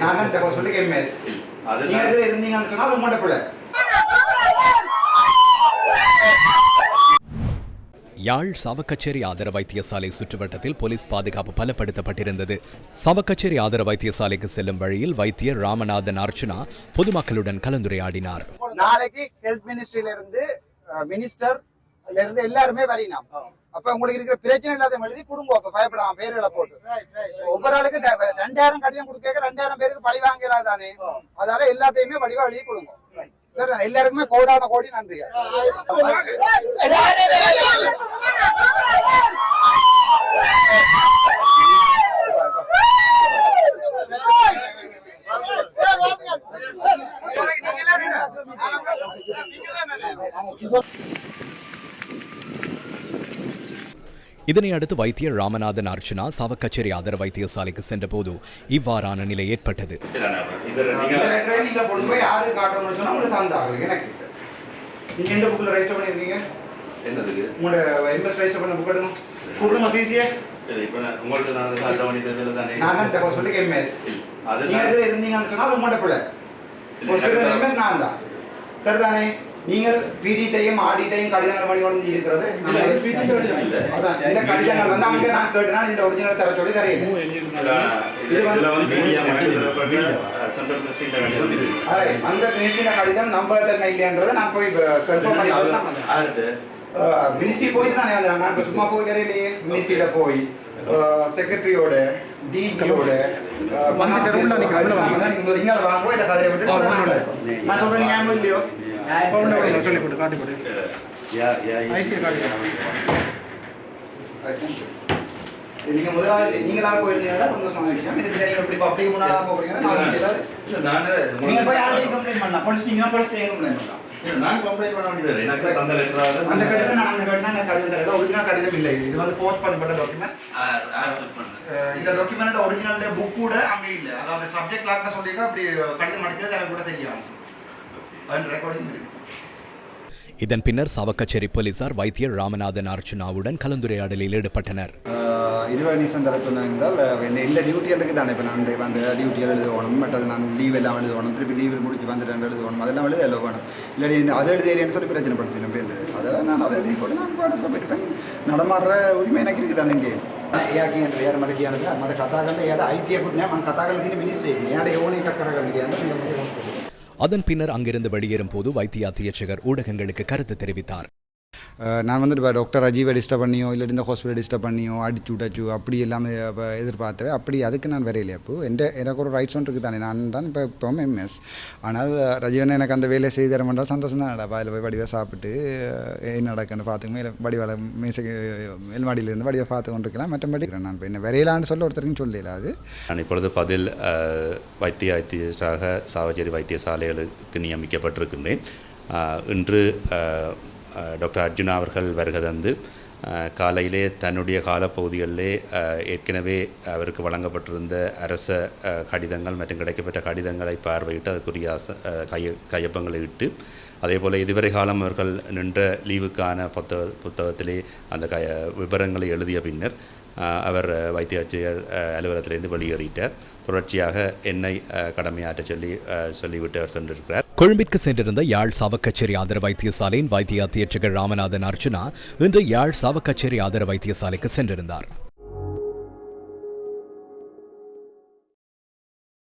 நான் தான் இந்த ஹாஸ்பிட்டலுக்கு எம்எஸ் அது நீங்க இதுல இருந்தீங்கன்னு சொன்னா அது உங்களோட பிள்ளை யாழ் சாவக்கச்சேரி ஆதர வைத்தியசாலை சுற்றுவட்டத்தில் போலீஸ் பாதுகாப்பு பலப்படுத்தப்பட்டிருந்தது. சாவக்கச்சேரி ஆதர வைத்தியசாலைக்கு செல்லும் வழியில் வைத்தியர் ராமநாதன் அர்ச்சுனா பொதுமக்களுடன் கலந்துரையாடினார். நாளைக்கு ஹெல்த் மினிஸ்ட்ரியில இருந்து மினிஸ்டர் இருந்து எல்லாருமே வரையினாம் அப்ப உங்களுக்கு இருக்கிற பிரச்சனை இல்லாத எழுதி குடும்பம் அப்ப பயப்படாம பேர்களை போட்டு. ஒவ்வொரு ஆளுக்கு ரெண்டாயிரம் கடிதம் கொடுக்க ரெண்டாயிரம் பேருக்கு பழி வாங்கலாம் தானே. அதால எல்லாத்தையுமே வடிவா எழுதி கொடுங்க. சார் எல்லாருக்குமே கோடான கோடி நன்றி இதனை அடுத்து வைத்தியர் ராமநாதன் அர்ச்சுனா சாவக்கச்சேரி ஆதர வைத்தியசாலைக்கு சென்றபோது இவ்வாறான நிலை ஏற்பட்டது. சரிதானே? நீங்கள் பிடிட்டையும் ஆடிட்டையும் கடிதங்கள் பண்ணி கொண்டு இருக்கிறது. அதான் இந்த கடிதங்கள் வந்து அங்க நான் கேட்டுனா இந்த ஒரிஜினல் தர சொல்லி தரையில. அந்த மினிஸ்ட்ரியில கடிதம் நம்ப தன்மை இல்லையன்றதை நான் போய் கன்ஃபார்ம் பண்ணி? மினிஸ்ட்ரி போயிட்டு தானே வந்தேன். நான் சும்மா போய் வரையிலேயே மினிஸ்ட்ரியில போய் செக்ரட்டரியோட டிஜியோட இங்க வாங்க இல்ல கதையை விட்டு நான் சொல்றேன் ஞாபகம் இல்லையோ? நீங்க முதலாளி நீங்க தான் போயிருந்தீங்கன்னா சந்தோஷமா விஷயம். இதுல நீங்க இப்படி பப்ளிக் முன்னாடி போறீங்கன்னா நான் நினைச்சது, இல்ல, நானு நீங்க போய் யார்கிட்டயும் கம்ப்ளைண்ட் பண்ணலாம் படிச்சிட்டீங்கன்னா படிச்சிட்டீங்க கம்ப்ளைண்ட் பண்ணலாம். இல்ல, நான் complaint பண்ண வேண்டியது. எனக்கு ஆல அந்த கடிதம் நான் அந்த கடிதம் நான் கடிதம் தரல. ஒரிஜினல் கடிதம் இல்லை. இது வந்து போஸ்ட் பண்ணப்பட்ட டாக்குமெண்ட்? இந்த டாக்குமெண்ட் ஒரிஜினல் புக் கூட அங்க இல்ல. அதாவது சப்ஜெக்ட் லாக்க சொல்லிட்டு அப்படி கடிதம் அடிக்கிறது எனக்கு கூட தெரியும் அது ரெக்கார்டிங் இருக்கு இதன் பின்னர் சாவக்கச்சேரி போலீசார் வைத்தியர் ராமநாதன் அர்ச்சுனாவுடன் கலந்துரையாடலில் ஈடுபட்டனர் இருபது தரப்புனா இருந்தால் என்ன இந்த டியூட்டி எனக்கு தானே இப்போ நான் அந்த டியூட்டியில் எழுதணும் மற்றது நான் லீவ் எல்லாம் எழுதணும் திருப்பி லீவ் முடிச்சு வந்துட்டு எழுதணும் அதெல்லாம் எழுத எழுத வேணும் இல்லாட்டி என்ன அதை எழுதியேன்னு சொல்லி பிரச்சனை படுத்தினேன் பேருந்து அதெல்லாம் நான் அதை எழுதி போட்டு நான் பாட்டு போயிருப்பேன் நடமாடுற உரிமை எனக்கு இருக்குது தானே இங்கே ಯಾಕೆ ಅಂದರೆ ಯಾರು ಮಡಗಿ ಅಂದರೆ ಮತ್ತೆ ಕಥಾಗಂದ್ರೆ ಯಾರು ಐತಿಯ ಪುಣ್ಯ మన ಕಥಾಗಲ್ದಿನ ಮಿನಿಸ್ಟ್ರಿ ಯಾರು ಯೋನಿ ಕಕ್ಕರಗಲ್ದಿದೆ ಅಂದರೆ அதன் பின்னர் அங்கிருந்து வெளியேறும் போது வைத்திய அத்தியட்சகர் ஊடகங்களுக்கு கருத்து தெரிவித்தார். நான் வந்துட்டு இப்போ டாக்டர் அஜீவை டிஸ்டர்ப் பண்ணியோ இல்லாட்டி இந்த ஹாஸ்பிட்டல் டிஸ்டர்ப் பண்ணியோ அடிச்சு விட்டாச்சு அப்படி எல்லாமே இப்போ எதிர்பார்த்தேன் அப்படி அதுக்கு நான் வரையில அப்போ. எந்த எனக்கு ஒரு ரைட்ஸ் ஒன்று இருக்குது தானே. நான் தான் இப்போ இப்போவும் எம்எஸ் ஆனால் ரஜீவனை எனக்கு அந்த வேலையை செய்து தர மாட்டால் சந்தோஷம் தான் நடப்பா அதில் போய் வடிவாக சாப்பிட்டு என்ன நடக்குன்னு பார்த்துங்க மேலே வடிவாள மேசை மேல்மாடியிலேருந்து வடிவாக பார்த்து கொண்டிருக்கலாம். மற்றபடி நான் இப்போ என்ன வரையலான்னு சொல்ல ஒருத்தருக்கும் சொல்லல அது. நான் இப்பொழுது பதில் வைத்திய வைத்தியராக சாவச்சேரி வைத்தியசாலைகளுக்கு நியமிக்கப்பட்டிருக்கின்றேன். இன்று டாக்டர் அர்ஜுனா அவர்கள் வருகை தந்து காலையிலே தன்னுடைய காலப்பகுதிகளிலே ஏற்கனவே அவருக்கு வழங்கப்பட்டிருந்த அரச கடிதங்கள் மற்றும் கிடைக்கப்பட்ட கடிதங்களை பார்வையிட்டு அதுக்குரிய அச கைய கையொப்பங்களை இட்டு அதே போல் இதுவரை காலம் அவர்கள் நின்ற லீவுக்கான புத்தக புத்தகத்திலே அந்த க விவரங்களை எழுதிய பின்னர் அவர் அஹ், வைத்திய ஆட்சியர் அலுவலகத்திலிருந்து வெளியேறிட்டார். தொடர்ச்சியாக என்னை கடமையாற்ற சொல்லி சொல்லிவிட்டு அவர் சென்றிருக்கிறார். கொழும்பிற்கு சென்றிருந்த யாழ் சாவக்கச்சேரி ஆதர வைத்தியசாலையின் வைத்திய அத்தியட்சகர் ராமநாதன் அர்ஜுனா இன்று யாழ் சாவக்கச்சேரி ஆதர வைத்தியசாலைக்கு சென்றிருந்தார்.